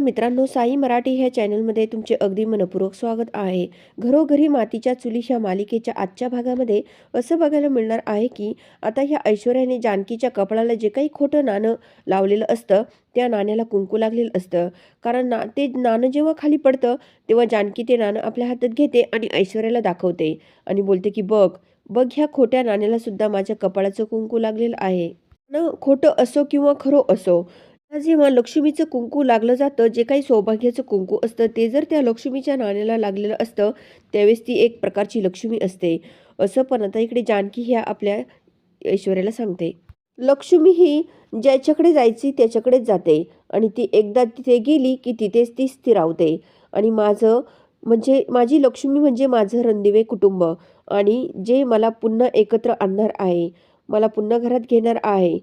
मित्रांनो साई मराठी ह्या चॅनलमध्ये तुमचे अगदी मनपूर्वक स्वागत आहे. घरोघरी मातीच्या चुली ह्या मालिकेच्या आजच्या भागामध्ये असं बघायला मिळणार आहे की आता ह्या ऐश्वर्याने जानकीच्या कपाळाला जे काही खोटं नाणं लावलेलं असतं त्या नाण्याला कुंकू लागलेलं असतं. कारण ना ते नाणं जेव्हा खाली पडतं तेव्हा जानकी ते नाणं आपल्या हातात घेते आणि ऐश्वर्याला दाखवते आणि बोलते की बघ बघ ह्या खोट्या नाण्याला सुद्धा माझ्या कपाळाचं कुंकू लागलेलं आहे. न खोटं असो किंवा खरं असो जेव्हा लक्ष्मीचं कुंकू लागलं जातं जे काही सौभाग्याचं कुंकू असतं ते जर त्या लक्ष्मीच्या नाण्याला लागलेलं असतं त्यावेळेस ती एक प्रकारची लक्ष्मी असते. असं पण आता इकडे जानकी ह्या आपल्या ऐश्वर्याला सांगते. लक्ष्मी ही ज्याच्याकडे जायची त्याच्याकडेच जाते आणि ती एकदा तिथे गेली की तिथेच ती स्थिरावते. आणि माझं म्हणजे माझी लक्ष्मी म्हणजे माझं रणदिवे कुटुंब आणि जे मला पुन्हा एकत्र आणणार आहे मला पुन्हा घरात घेणार आहे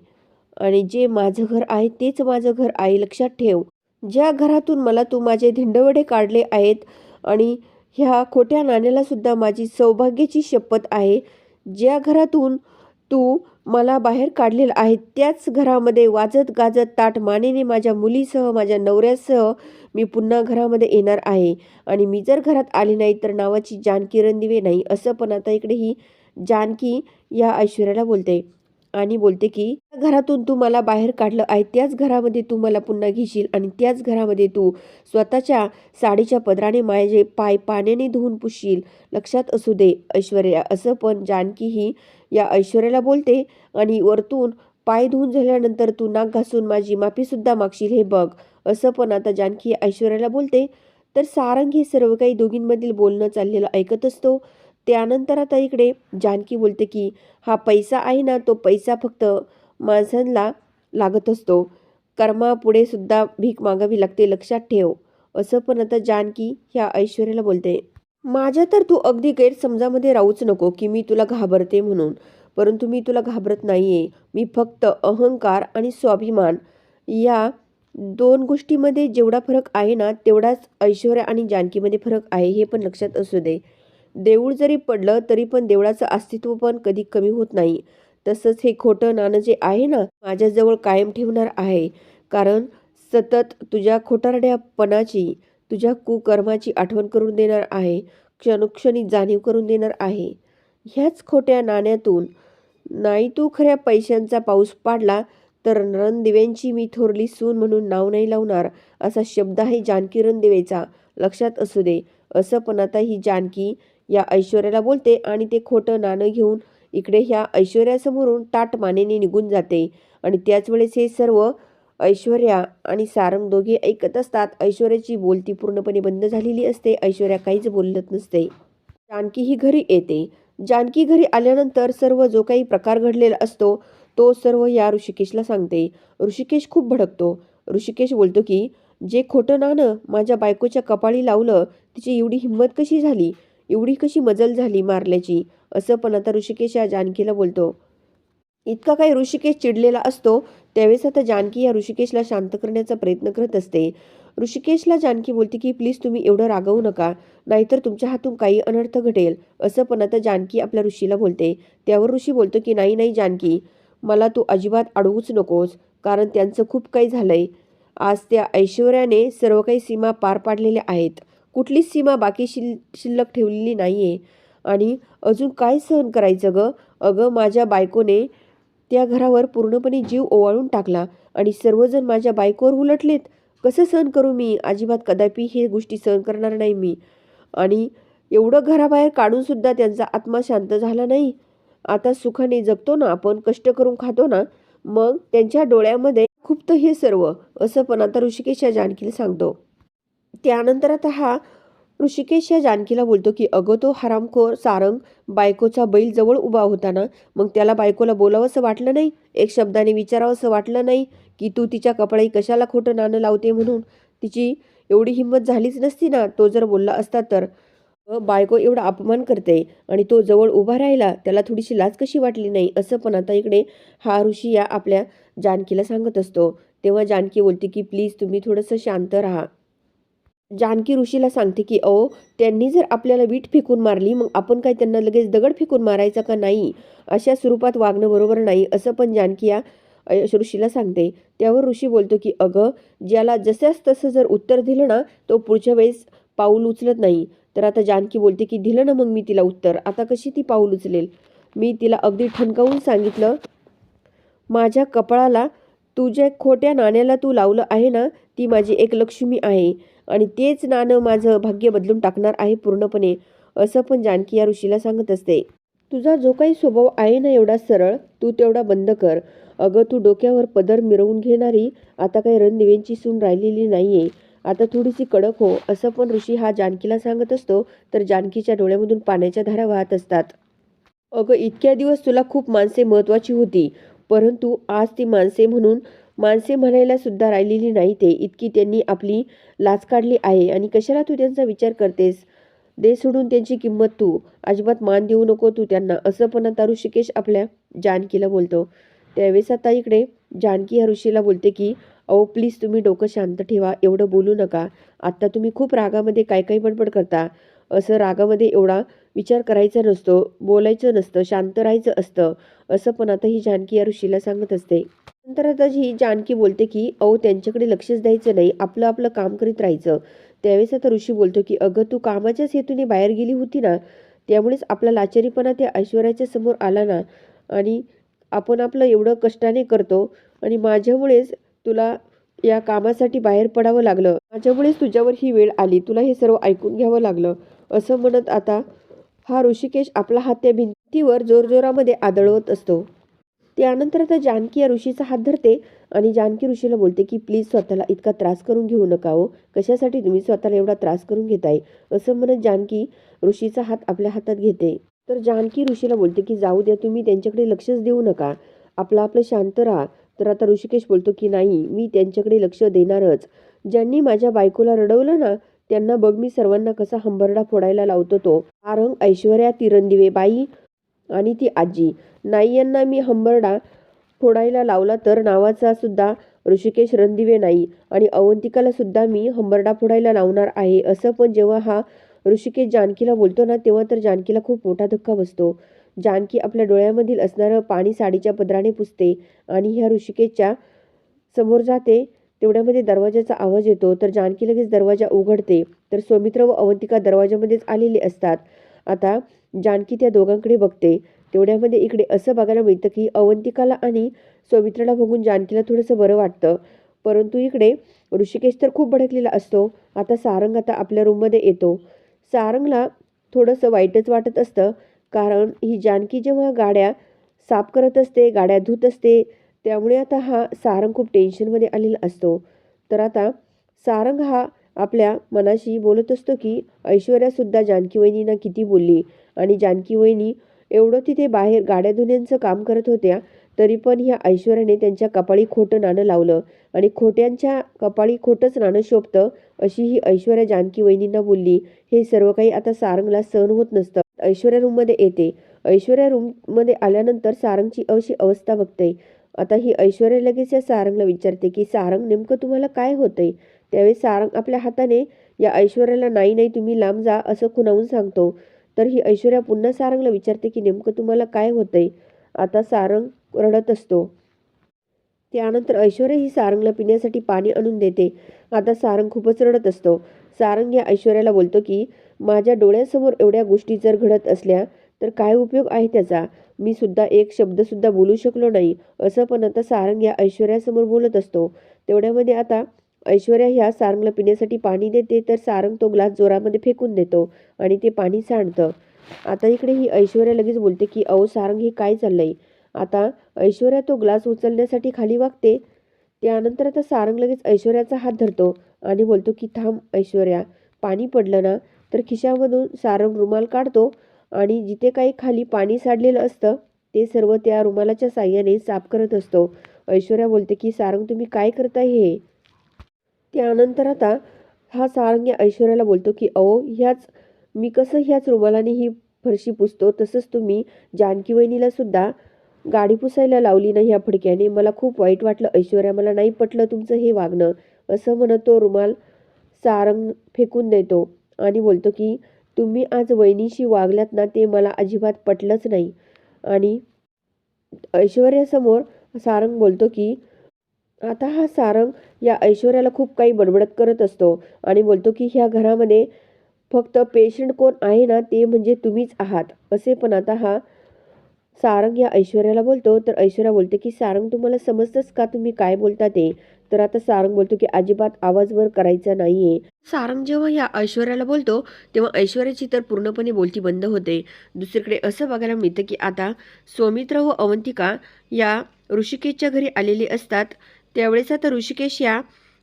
आणि जे माझं घर आहे तेच माझं घर आहे लक्षात ठेव. ज्या घरातून मला तू माझे धिंडवडे काढले आहेत आणि ह्या खोट्या नाण्याला सुद्धा माझी सौभाग्याची शपथ आहे ज्या घरातून तू मला बाहेर काढलेलं आहे त्याच घरामध्ये वाजत गाजत ताट मानेने माझ्या मुलीसह माझ्या नवऱ्यासह मी पुन्हा घरामध्ये येणार आहे. आणि मी जर घरात आली नाही तर नावाची जानकी रणदिवे नाही असं पण आता इकडे ही जानकी या ऐश्वर्याला बोलते. आणि बोलते की घरातून तू मला बाहेर काढलं आहे त्याच घरामध्ये तू मला पुन्हा घेशील आणि त्याच घरामध्ये तू स्वतःच्या साडीच्या पदराने माझे पाय पाण्याने धुवून पुसशील लक्षात असू दे ऐश्वर्या. असं पण जानकी ही या ऐश्वर्याला बोलते आणि वरतून पाय धुवून झाल्यानंतर तू नाक घासून माझी माफीसुद्धा मागशील. हे बघ असं पण आता जानकी ऐश्वर्याला बोलते. तर सारंग हे सर्व काही दोघींमधील बोलणं चाललेलं ऐकत असतो. त्यानंतर आता इकडे जानकी बोलते की हा पैसा आहे ना तो पैसा फक्त माणसांना लागत असतो. कर्मापुढे सुद्धा भीक मागावी लागते लक्षात ठेव. असं पण आता जानकी ह्या ऐश्वर्याला बोलते. माझ्या तर तू अगदी गैरसमजामध्ये राहूच नको की मी तुला घाबरते म्हणून. परंतु मी तुला घाबरत नाही आहे मी फक्त अहंकार आणि स्वाभिमान. या दोन गोष्टीमध्ये जेवढा फरक आहे ना तेवढाच ऐश्वर्या आणि जानकीमध्ये फरक आहे हे पण लक्षात असू दे. देऊळ जरी पडलं तरी पण देवळाचं अस्तित्व पण कधी कमी होत नाही. तसंच हे खोटं नाणं जे आहे ना माझ्याजवळ कायम ठेवणार आहे. कारण सतत तुझ्या खोटारड्यापणाची तुझ्या कुकर्माची आठवण करून देणार आहे क्षणोक्षणी जाणीव करून देणार आहे. ह्याच खोट्या नाण्यातून नाही तू खऱ्या पैशांचा पाऊस पाडला तर रणदिव्यांची मी थोरली सून म्हणून नाव नाही लावणार असा शब्द आहे जानकी रणदिवेचा. लक्षात असू दे असं पण आता ही जानकी या ऐश्वर्याला बोलते आणि ते खोटं नाणं घेऊन इकडे ह्या ऐश्वर्यासमोरून ताट मानेने निघून जाते. आणि त्याच वेळेस हे सर्व ऐश्वर्या आणि सारंग दोघे ऐकत असतात. ऐश्वर्याची बोलती पूर्णपणे बंद झालेली असते. ऐश्वर्या काहीच बोलत नसते. जानकी ही घरी येते. जानकी घरी आल्यानंतर सर्व जो काही प्रकार घडलेला असतो तो सर्व या ऋषिकेशला सांगते. ऋषिकेश खूप भडकतो. ऋषिकेश बोलतो की जे खोटं नाणं माझ्या बायकोच्या कपाळी लावलं तिची एवढी हिंमत कशी झाली? एवढी कशी मजल झाली मारल्याची? असं पण आता ऋषिकेश या जानकीला बोलतो. इतका काही ऋषिकेश चिडलेला असतो त्यावेळेस आता जानकी या ऋषिकेशला शांत करण्याचा प्रयत्न करत असते. ऋषिकेशला जानकी बोलते की प्लीज तुम्ही एवढं रागवू नका नाहीतर तुमच्या हातून काही अनर्थ घटेल. असं पण आता जानकी आपल्या ऋषीला बोलते. त्यावर ऋषी बोलतो की नाही नाही जानकी मला तू अजिबात अडवूच नकोस कारण त्यांचं खूप काही झालंय. आज त्या ऐश्वर्याने सर्व काही सीमा पार पाडलेल्या आहेत. कुठलीच सीमा बाकी शिल शिल्लक ठेवलेली नाही आहे आणि अजून काय सहन करायचं गं? अगं माझ्या बायकोने त्या घरावर पूर्णपणे जीव ओवाळून टाकला आणि सर्वजण माझ्या बायकोवर उलटलेत. कसं सहन करू मी? अजिबात कदापि हे गोष्टी सहन करणार नाही मी. आणि एवढं घराबाहेर काढूनसुद्धा त्यांचा आत्मा शांत झाला नाही. आता सुखाने जगतो ना आपण कष्ट करून खातो ना मग त्यांच्या डोळ्यामध्ये खूप तर हे सर्व असं पण आता ऋषिकेशा जानकील जानकीला सांगतो. त्यानंतर आता हा ऋषिकेश या जानकीला बोलतो की अगं तो हरामखोर सारंग बायकोचा बैल जवळ उभा होता ना मग त्याला बायकोला बोलावंसं वाटलं नाही? एक शब्दाने विचारावंसं वाटलं नाही की तू तिच्या कपडाई कशाला खोटं नाणं लावते म्हणून? तिची एवढी हिंमत झालीच नसती ना? तो जर बोलला असता तर? बायको एवढा अपमान करते आणि तो जवळ उभा राहिला त्याला थोडीशी लाज कशी वाटली नाही असं पण आता इकडे हा ऋषी या आपल्या जानकीला सांगत असतो. तेव्हा जानकी बोलते की प्लीज तुम्ही थोडंसं शांत राहा. जानकी ऋषीला सांगते की अहो त्यांनी जर आपल्याला वीट फेकून मारली मग आपण काय त्यांना लगेच दगड फेकून मारायचा का नाही? अशा स्वरूपात वागणं बरोबर नाही असं पण जानकी या ऋषीला सांगते. त्यावर ऋषी बोलतो की अगं ज्याला जसंच तसं जर उत्तर दिलं ना तो पुढच्या वेळेस पाऊल उचलत नाही. तर आता जानकी बोलते की दिलं ना मग मी तिला उत्तर आता कशी ती पाऊल उचलेल? मी तिला अगदी ठणकावून सांगितलं माझ्या कपाळाला तुझ्या खोट्या नाण्याला तू लावलं आहे ना ती माझी एक लक्ष्मी आहे. आणि तेच नाणं माझं भाग्य बदलून टाकणार आहे पूर्णपणे असं पण जानकी या ऋषीला सांगत असते. तुझा जो काही स्वभाव आहे ना एवढा सरळ तू तेवढा बंद कर. अगं तू डोक्यावर पदर मिरवून घेणारी आता काही रणदिवेंची सून राहिलेली नाही आहे आता थोडीशी कडक हो असं पण ऋषी हा जानकीला सांगत असतो तर जानकीच्या डोळ्यामधून पाण्याच्या धारा वाहत असतात. अगं इतक्या दिवस तुला खूप माणसे महत्त्वाची होती. परंतु आज ती माणसे म्हणून माणसे म्हणायला सुद्धा राहिलेली नाही ते. इतकी त्यांनी आपली लाच काढली आहे. आणि कशाला तू त्यांचा विचार करतेस? दे सोडून त्यांची किंमत तू. अजिबात मान देऊ नको तू त्यांना. असं पण आता ऋषिकेश आपल्या जानकीला बोलतो. त्यावेळेस आता इकडे जानकी ह्या ऋषीला बोलते की अहो प्लीज तुम्ही डोकं शांत ठेवा. एवढं बोलू नका. आत्ता तुम्ही खूप रागामध्ये काय काही बडबड करता? असं रागामध्ये एवढा विचार करायचा नसतो बोलायचं नसतं शांत राहायचं असतं असं पण आता ही जानकी या ऋषीला सांगत असते. नंतर आता ही जानकी बोलते की अहो त्यांच्याकडे लक्षच द्यायचं नाही आपलं आपलं काम करीत राहायचं. त्यावेळेस आता ऋषी बोलतो की अगं तू कामाच्याच हेतूने बाहेर गेली होती ना त्यामुळेच आपला लाचारीपणा त्या ऐश्वर्याच्या समोर आला ना आणि आपण आपलं एवढं कष्टाने करतो आणि माझ्यामुळेच तुला या कामासाठी बाहेर पडावं लागलं. माझ्यामुळेच तुझ्यावर ही वेळ आली तुला हे सर्व ऐकून घ्यावं लागलं असं म्हणत आता हा ऋषिकेश आपला हात त्या भिंतीवर जोरजोरामध्ये आदळवत असतो. त्यानंतर आता जानकी या ऋषीचा हात धरते आणि जानकी ऋषीला बोलते की प्लीज स्वतःला इतका त्रास करून घेऊ नका हो. कशासाठी तुम्ही स्वतःला एवढा त्रास करून घेताय? असं म्हणत जानकी ऋषीचा हात आपल्या हातात घेते. तर जानकी ऋषीला बोलते की जाऊ द्या तुम्ही त्यांच्याकडे लक्षच देऊ नका. आपलं आपलं शांत राहा. तर आता ऋषिकेश बोलतो की नाही मी त्यांच्याकडे लक्ष देणारच. ज्यांनी माझ्या बायकोला रडवलं ना त्यांना बघ मी सर्वांना कसा हंबरडा फोडायला लावतो तो. आरंग ऐश्वर्या तिरंदिवे बाई आणि ती आजी. नाही यांना मी हंबरडा फोडायला लावला तर नावाचा सुद्धा ऋषिकेश रणदिवे नाही आणि अवंतिकाला सुद्धा मी हंबरडा फोडायला लावणार आहे. असं पण जेव्हा हा ऋषिकेश जानकीला बोलतो ना तेव्हा तर जानकीला खूप मोठा धक्का बसतो. जानकी आपल्या डोळ्यामधील असणारं पाणी साडीच्या पदराने पुसते आणि ह्या ऋषिकेशच्या समोर जाते. तेवढ्यामध्ये दरवाजाचा आवाज येतो तर जानकी लगेच दरवाजा उघडते. तर सौमित्र व अवंतिका दरवाजामध्येच आलेले असतात. आता जानकी त्या दोघांकडे बघते. तेवढ्यामध्ये इकडे असं बघायला मिळतं की अवंतिकाला आणि सौमित्राला बघून जानकीला थोडंसं बरं वाटतं. परंतु इकडे ऋषिकेश तर खूप भडकलेला असतो. आता सारंग आता आपल्या रूममध्ये येतो. सारंगला थोडंसं वाईटच वाटत असतं. कारण ही जानकी जेव्हा गाड्या साफ करत असते गाड्या धुत असते त्यामुळे आता हा सारंग खूप टेन्शनमध्ये आलेला असतो. तर आता सारंग हा आपल्या मनाशी बोलत असतो की ऐश्वर्यासुद्धा जानकी वहिनींना किती बोलली? आणि जानकी वहिनी एवढं तिथे बाहेर गाड्या धुण्यांचं काम करत होत्या तरी पण ह्या ऐश्वर्याने त्यांच्या कपाळी खोटं नाणं लावलं. आणि खोट्यांच्या कपाळी खोटंच नाणं शोभतं अशी ही ऐश्वर्या जानकी वहिनींना बोलली. हे सर्व काही आता सारंगला सहन होत नसतं. ऐश्वर्या रूममध्ये येते. ऐश्वर्या रूममध्ये आल्यानंतर सारंगची अशी अवस्था बघते. आता ही ऐश्वर्या लगेच या सारंगला विचारते की सारंग नेमकं तुम्हाला काय होतंय? त्यावेळी सारंग आपल्या हाताने या ऐश्वर्याला नाही नाही तुम्ही लांब जा असं खुणावून सांगतो. तर ही ऐश्वर्या पुन्हा सारंगला विचारते की नेमकं तुम्हाला काय होतंय? आता सारंग रडत असतो. त्यानंतर ऐश्वर्या ही सारंगला पिण्यासाठी पाणी आणून देते. आता सारंग खूपच रडत असतो. सारंग या ऐश्वर्याला बोलतो की माझ्या डोळ्यासमोर एवढ्या गोष्टी जर घडत असल्या तर काय उपयोग आहे त्याचा? मी सुद्धा एक शब्दसुद्धा बोलू शकलो नाही असं पण आता सारंग या ऐश्वर्यासमोर बोलत असतो. तेवढ्यामध्ये आता ऐश्वर्या ह्या सारंगला पिण्यासाठी पाणी देते तर सारंग तो ग्लास जोरामध्ये फेकून देतो आणि ते पाणी सांडतं. आता इकडे ही ऐश्वर्या लगेच बोलते की अहो सारंग हे काय चाललंय? आता ऐश्वर्या तो ग्लास उचलण्यासाठी खाली वागते. त्यानंतर आता सारंग लगेच ऐश्वर्याचा हात धरतो आणि बोलतो की थांब ऐश्वर्या पाणी पडलं ना तर खिशामधून सारंग रुमाल काढतो आणि जिथे काही खाली पाणी साडलेलं असतं ते सर्व त्या रुमालाच्या साह्याने साफ करत असतो. ऐश्वर्या बोलते की सारंग तुम्ही काय करताय हे? त्यानंतर आता हा सारंग या ऐश्वर्याला बोलतो की अहो ह्याच मी कसं ह्याच रुमालाने ही फरशी पुसतो? तसंच तुम्ही जानकी वहिनीला सुद्धा गाडी पुसायला लावली नाही ह्या फडक्याने. मला खूप वाईट वाटलं. ऐश्वर्या मला नाही पटलं तुमचं हे वागणं. असं म्हणत तो रुमाल सारंग फेकून देतो आणि बोलतो की तुम्ही आज वहिनीशी वागल्यात ना ते मला अजिबात पटलंच नाही. आणि ऐश्वर्यासमोर सारंग बोलतो की आता हा सारंग या ऐश्वर्याला खूप काही बडबडत करत असतो आणि बोलतो की ह्या घरामध्ये फक्त पेशंट कोण आहे ना ते म्हणजे तुम्हीच आहात. असे पण आता हा सारंग या ऐश्वर्याला बोलतो. तर ऐश्वर्या बोलते की सारंग तुम्हाला समजतंच का तुम्ही काय बोलता ते? तर आता सारंग बोलतो की अजिबात आवाज वर करायचा नाहीये. सारंग जेव्हा या ऐश्वर्याला बोलतो तेव्हा ऐश्वर्याची तर पूर्णपणे बोलती बंद होते. दुसरीकडे असं बघायला मिळतं की आता सौमित्र व अवंतिका या ऋषिकेशच्या घरी आलेली असतात. त्यावेळेस आता ऋषिकेश या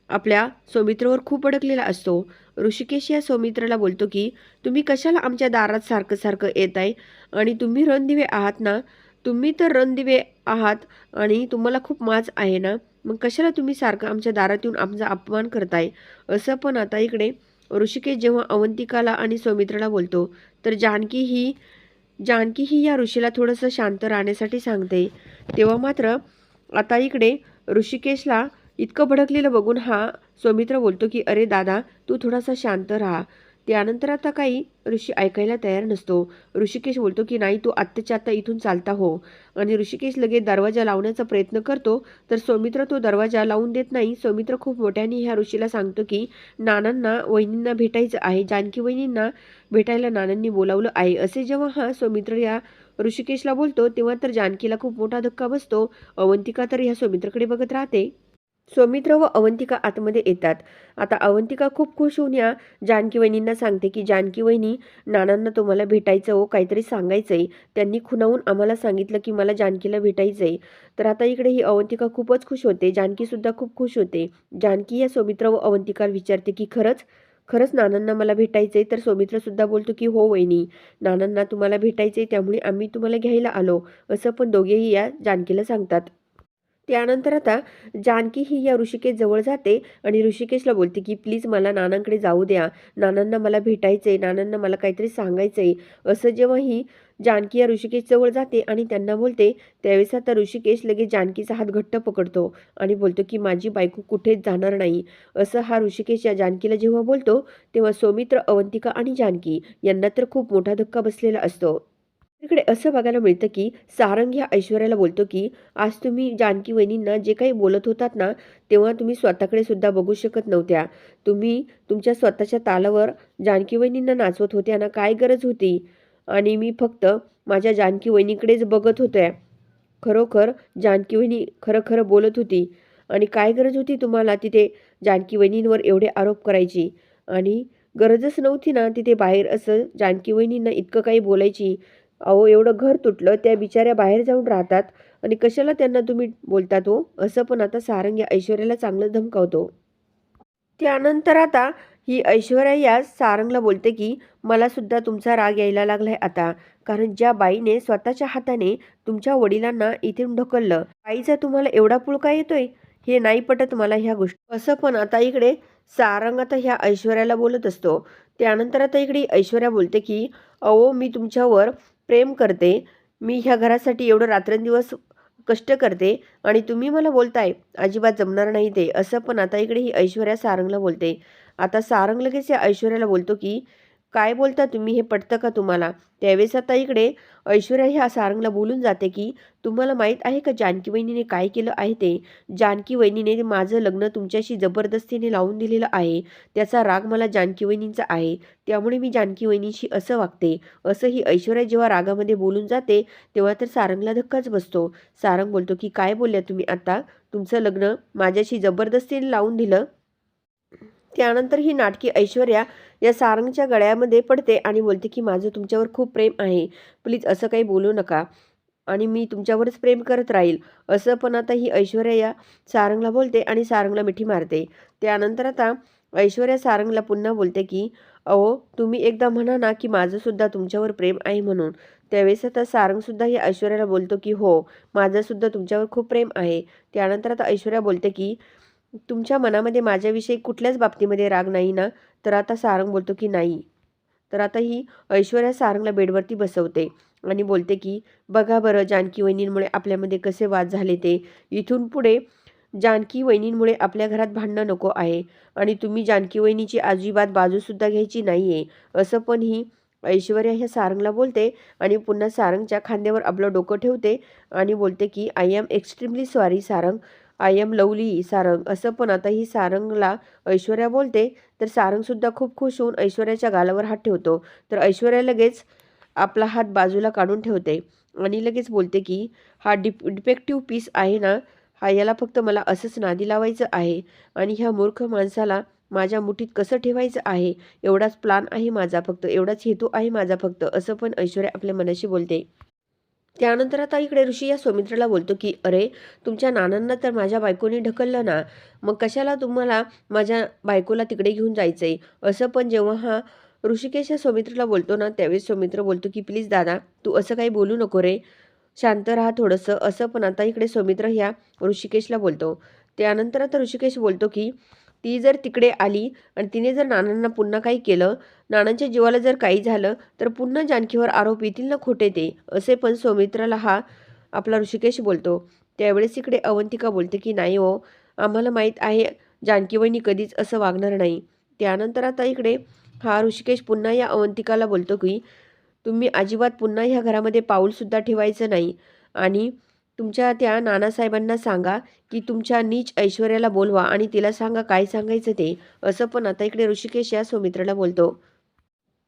आपल्या सौमित्रवर खूप अडकलेला असतो. ऋषिकेश या सौमित्राला बोलतो की तुम्ही कशाला आमच्या दारात सारखं सारखं येत आहे आणि तुम्ही रणदिवे आहात ना? तुम्ही तर रणदिवे आहात आणि तुम्हाला खूप माज आहे ना? मग कशाला तुम्ही सारखं आमच्या दारात येऊन आमचा अपमान करताय? असं पण आता इकडे ऋषिकेश जेव्हा अवंतिकाला आणि सौमित्राला बोलतो तर जानकी ही जानकी ही या ऋषीला थोडंसं शांत राहण्यासाठी सांगते. तेव्हा मात्र आता इकडे ऋषिकेशला इतकं भडकलेलं बघून हा सौमित्र बोलतो की अरे दादा तू थोडासा शांत राहा. त्यानंतर आता काही ऋषी ऐकायला तयार नसतो. ऋषिकेश बोलतो की नाही तू आत्ताच्या आत्ता इथून चालता हो. आणि ऋषिकेश लगेच दरवाजा लावण्याचा प्रयत्न करतो. तर सौमित्र तो दरवाजा लावून देत नाही. सौमित्र खूप मोठ्याने ह्या ऋषीला सांगतो की नानांना वहिनींना भेटायचं आहे. जानकी वहिनींना भेटायला नानांनी बोलावलं आहे. असे जेव्हा हा सौमित्र या ऋषिकेशला बोलतो तेव्हा तर जानकीला खूप मोठा धक्का बसतो. अवंतिका तर ह्या सौमित्रकडे बघत राहते. सौमित्र व अवंतिका आतमध्ये येतात. आता अवंतिका खूप खुश होऊन या जानकी वहिनींना सांगते की जानकी वहिनी नानांना तुम्हाला भेटायचं हो काहीतरी सांगायचंय. त्यांनी खुणावून आम्हाला सांगितलं की मला जानकीला भेटायचंय. तर आता इकडे ही अवंतिका खूपच खुश होते. जानकीसुद्धा खूप खुश होते. जानकी या सौमित्र व अवंतिकाला विचारते की खरंच? खरंच नानांना मला भेटायचंय? तर सौमित्रसुद्धा बोलतो की हो वहिनी नानांना तुम्हाला भेटायचंय त्यामुळे आम्ही तुम्हाला घ्यायला आलो. असं पण दोघेही या जानकीला सांगतात. त्यानंतर आता जानकी ही या ऋषिकेश जवळ जाते आणि ऋषिकेशला बोलते की प्लीज मला नानांकडे जाऊ द्या. नानांना मला भेटायचंय. नानांना मला काहीतरी सांगायचंय. असं जेव्हा ही जानकी या ऋषिकेश जवळ जाते आणि त्यांना बोलते त्यावेळेस आता ऋषिकेश लगेच जानकीचा हात घट्ट पकडतो आणि बोलतो की माझी बायको कुठेच जाणार नाही. असं हा ऋषिकेश या जानकीला जेव्हा बोलतो तेव्हा सौमित्र अवंतिका आणि जानकी यांना तर खूप मोठा धक्का बसलेला असतो. इकडे असं बघायला मिळतं की सारंग ह्या ऐश्वर्याला बोलतो की आज तुम्ही जानकी वहिनींना जे काही बोलत होतात ना तेव्हा तुम्ही स्वतःकडे सुद्धा बघू शकत नव्हत्या. तुम्ही तुमच्या स्वतःच्या तालावर जानकी वहिनींना नाचवत होत्या ना काय गरज होती? आणि मी फक्त माझ्या जानकी वहिनीकडेच बघत होत्या खरोखर जानकी वहिनी खरं खरं बोलत होती. आणि काय गरज होती तुम्हाला तिथे जानकी वहिनींवर एवढे आरोप करायची? आणि गरजच नव्हती ना तिथे बाहेर असं जानकी वहिनींना इतकं काही बोलायची? अहो एवढं घर तुटलं त्या बिचाऱ्या बाहेर जाऊन राहतात आणि कशाला त्यांना तुम्ही बोलतात हो? असं पण आता सारंग या ऐश्वर्याला चांगलं धमकावतो. त्यानंतर आता ही ऐश्वर्या या सारंगला बोलते की मला सुद्धा तुमचा राग यायला लागलाय आता कारण ज्या बाईने स्वतःच्या हाताने तुमच्या वडिलांना इथून ढकललं बाईचा तुम्हाला एवढा पुळका येतोय? हे नाही पटत मला ह्या गोष्टी. असं पण आता इकडे सारंग आता ह्या ऐश्वर्याला बोलत असतो. त्यानंतर आता इकडे ऐश्वर्या बोलते की अहो मी तुमच्यावर प्रेम करते. मी ह्या घरासाठी एवढं रात्रंदिवस कष्ट करते आणि तुम्ही मला बोलताय अजिबात जमणार नाही ते. असं पण आता इकडे ही ऐश्वर्या सारंगला बोलते. आता सारंग लगेच या ऐश्वर्याला बोलतो की काय बोलता तुम्ही हे पटतं का तुम्हाला? त्यावेळेस आता इकडे ऐश्वर्या ह्या सारंगला बोलून जाते की तुम्हाला माहीत आहे का जानकी वहिनीने काय केलं आहे ते? जानकी वहिनीने माझं लग्न तुमच्याशी जबरदस्तीने लावून दिलेलं आहे. त्याचा राग मला जानकी वहिनींचा आहे. त्यामुळे मी जानकी वहिनीशी असं वागते. असं ही ऐश्वर्या जेव्हा रागामध्ये बोलून जाते तेव्हा तर सारंगला धक्काच बसतो. सारंग बोलतो की काय बोलल्या तुम्ही आता? तुमचं लग्न माझ्याशी जबरदस्तीने लावून दिलं? त्यानंतर ही नाटकी ऐश्वर्या या सारंगच्या गळ्यामध्ये पडते आणि बोलते की माझं तुमच्यावर खूप प्रेम आहे. प्लीज असं काही बोलू नका आणि मी तुमच्यावरच प्रेम करत राहील. असं पण आता ही ऐश्वर्या या सारंगला बोलते आणि सारंगला मिठी मारते. त्यानंतर आता ऐश्वर्या सारंगला पुन्हा बोलते की अहो तुम्ही एकदा म्हणा ना की माझंसुद्धा तुमच्यावर प्रेम आहे म्हणून. त्यावेळेस आता सारंगसुद्धा या ऐश्वर्याला बोलतो की हो माझंसुद्धा तुमच्यावर खूप प्रेम आहे. त्यानंतर आता ऐश्वर्या बोलते की तुमच्या मनामध्ये माझ्याविषयी कुठल्याच बाबतीमध्ये राग नाही ना? तर आता सारंग बोलतो की नाही. तर आता ही ऐश्वर्या सारंगला बेडवरती बसवते आणि बोलते की बघा बरं जानकी वहिनींमुळे आपल्यामध्ये कसे वाद झाले ते. इथून पुढे जानकी वहिनींमुळे आपल्या घरात भांडणं नको आहे आणि तुम्ही जानकी वहिनीची अजिबात बाजूसुद्धा घ्यायची नाही आहे असं पण ही ऐश्वर्या ह्या सारंगला बोलते आणि पुन्हा सारंगच्या खांद्यावर आपलं डोकं ठेवते आणि बोलते की I am extremely sorry Sarang. I am lovely Sarang. असं पण आता ही सारंगला ऐश्वर्या बोलते तर सारंगसुद्धा खूप खुश होऊन ऐश्वर्याच्या गालावर हात ठेवतो. तर ऐश्वर्या लगेच आपला हात बाजूला काढून ठेवते आणि लगेच बोलते की हा डिप डिफेक्टिव्ह पीस आहे ना हा याला फक्त मला असंच नादी लावायचं आहे आणि ह्या मूर्ख माणसाला माझ्या मुठीत कसं ठेवायचं आहे? एवढाच प्लान आहे माझा फक्त एवढाच हेतू आहे माझा फक्त असं पण ऐश्वर्या आपल्या मनाशी बोलते. त्यानंतर आता इकडे ऋषी या सौमित्राला बोलतो की अरे तुमच्या नानांना तर माझ्या बायकोने ढकललं ना. मग कशाला तुम्हाला माझ्या बायकोला तिकडे घेऊन जायचं आहे असं पण जेव्हा हा ऋषिकेश या सौमित्रला बोलतो ना त्यावेळेस सौमित्र बोलतो की प्लीज दादा तू असं काही बोलू नको रे. शांत राहा थोडंसं. असं पण आता इकडे सौमित्र ह्या ऋषिकेशला बोलतो. त्यानंतर आता ऋषिकेश बोलतो की ती जर तिकडे आली आणि तिने जर नानांना पुन्हा काही केलं नानांच्या जीवाला जर काही झालं तर पुन्हा जानकीवर आरोप येतील ना खोटे ते असे पण सौमित्राला हा आपला ऋषिकेश बोलतो. त्यावेळेस इकडे अवंतिका बोलते की नाही हो आम्हाला माहीत आहे जानकी कधीच असं वागणार नाही. त्यानंतर आता इकडे हा ऋषिकेश पुन्हा या अवंतिकाला बोलतो की तुम्ही अजिबात पुन्हा ह्या घरामध्ये पाऊलसुद्धा ठेवायचं नाही आणि तुमच्या त्या नानासाहेबांना सांगा की तुमच्या नीच ऐश्वर्याला बोलवा आणि तिला सांगा काय सांगायचं ते असं पण आता इकडे ऋषिकेश या सौमित्राला बोलतो.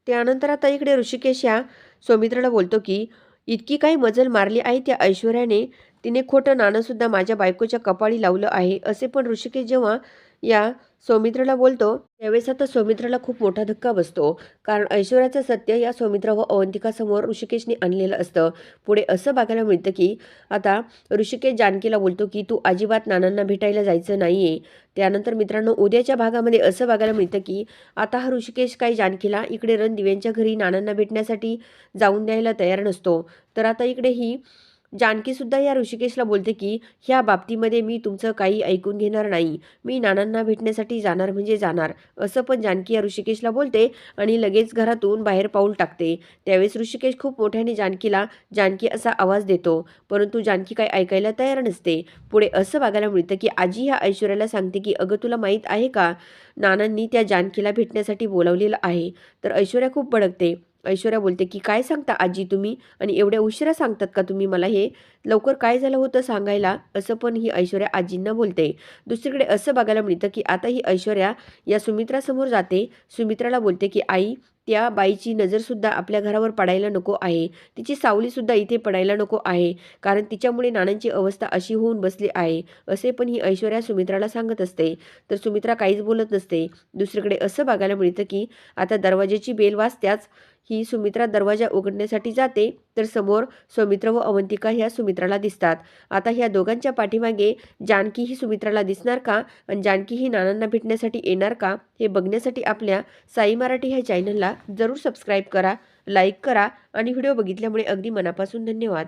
त्यानंतर आता इकडे ऋषिकेश या सौमित्राला बोलतो की इतकी काही मजल मारली आहे त्या ऐश्वर्याने तिने खोटं नाणंसुद्धा माझ्या बायकोच्या कपाळी लावलं आहे असे पण ऋषिकेश जेव्हा या सौमित्राला बोलतो त्यावेळेस आता सौमित्राला खूप मोठा धक्का बसतो. कारण ऐश्वर्याचं सत्य या सौमित्र व अवंतिकासमोर ऋषिकेशने आणलेलं असतं. पुढे असं बघायला मिळतं की आता ऋषिकेश जानकीला बोलतो की तू अजिबात नानांना भेटायला जायचं नाही आहे त्यानंतर मित्रांनो उद्याच्या भागामध्ये असं बघायला मिळतं की आता हा ऋषिकेश काही जानकीला इकडे रणदिव्यांच्या घरी नानांना भेटण्यासाठी जाऊन द्यायला तयार नसतो. तर आता इकडे ही जानकीसुद्धा या ऋषिकेशला बोलते की ह्या बाबतीमध्ये मी तुमचं काही ऐकून घेणार नाही. मी नानांना भेटण्यासाठी जाणार म्हणजे जाणार. असं पण जानकी या ऋषिकेशला बोलते आणि लगेच घरातून बाहेर पाऊल टाकते. त्यावेळेस ऋषिकेश खूप मोठ्याने जानकीला जानकी असा आवाज देतो. परंतु जानकी काही ऐकायला तयार नसते. पुढे असं बघायला मिळतं की आजी ह्या ऐश्वर्याला सांगते की अगं तुला माहीत आहे का? नानांनी त्या जानकीला भेटण्यासाठी बोलावलेलं आहे. तर ऐश्वर्या खूप भडकते. ऐश्वर्या बोलते की काय सांगता आजी तुम्ही? आणि एवढ्या उशिरा सांगतात का तुम्ही मला हे? लवकर काय झालं होतं सांगायला? असं पण ही ऐश्वर्या आजींना बोलते. दुसरीकडे असं बघायला मिळतं की आता ही ऐश्वर्या या सुमित्रासमोर जाते. सुमित्राला बोलते की आई त्या बाईची नजरसुद्धा आपल्या घरावर पडायला नको आहे. तिची सावलीसुद्धा इथे पडायला नको आहे. कारण तिच्यामुळे नानांची अवस्था अशी होऊन बसली आहे. असे पण ही ऐश्वर्या सुमित्राला सांगत असते. तर सुमित्रा काहीच बोलत नसते. दुसरीकडे असं बघायला मिळतं की आता दरवाजेची बेल वाजत्याच ही सुमित्रा दरवाजा उघडण्यासाठी जाते तर समोर सौमित्र व अवंतिका ह्या सुमित्राला दिसतात. आता ह्या दोघांच्या पाठीमागे जानकी ही सुमित्राला दिसणार का? आणि जानकी ही नानांना भेटण्यासाठी येणार का? हे बघण्यासाठी आपल्या साई मराठी ह्या चॅनलला जरूर सबस्क्राईब करा लाईक करा आणि व्हिडिओ बघितल्यामुळे अगदी मनापासून धन्यवाद.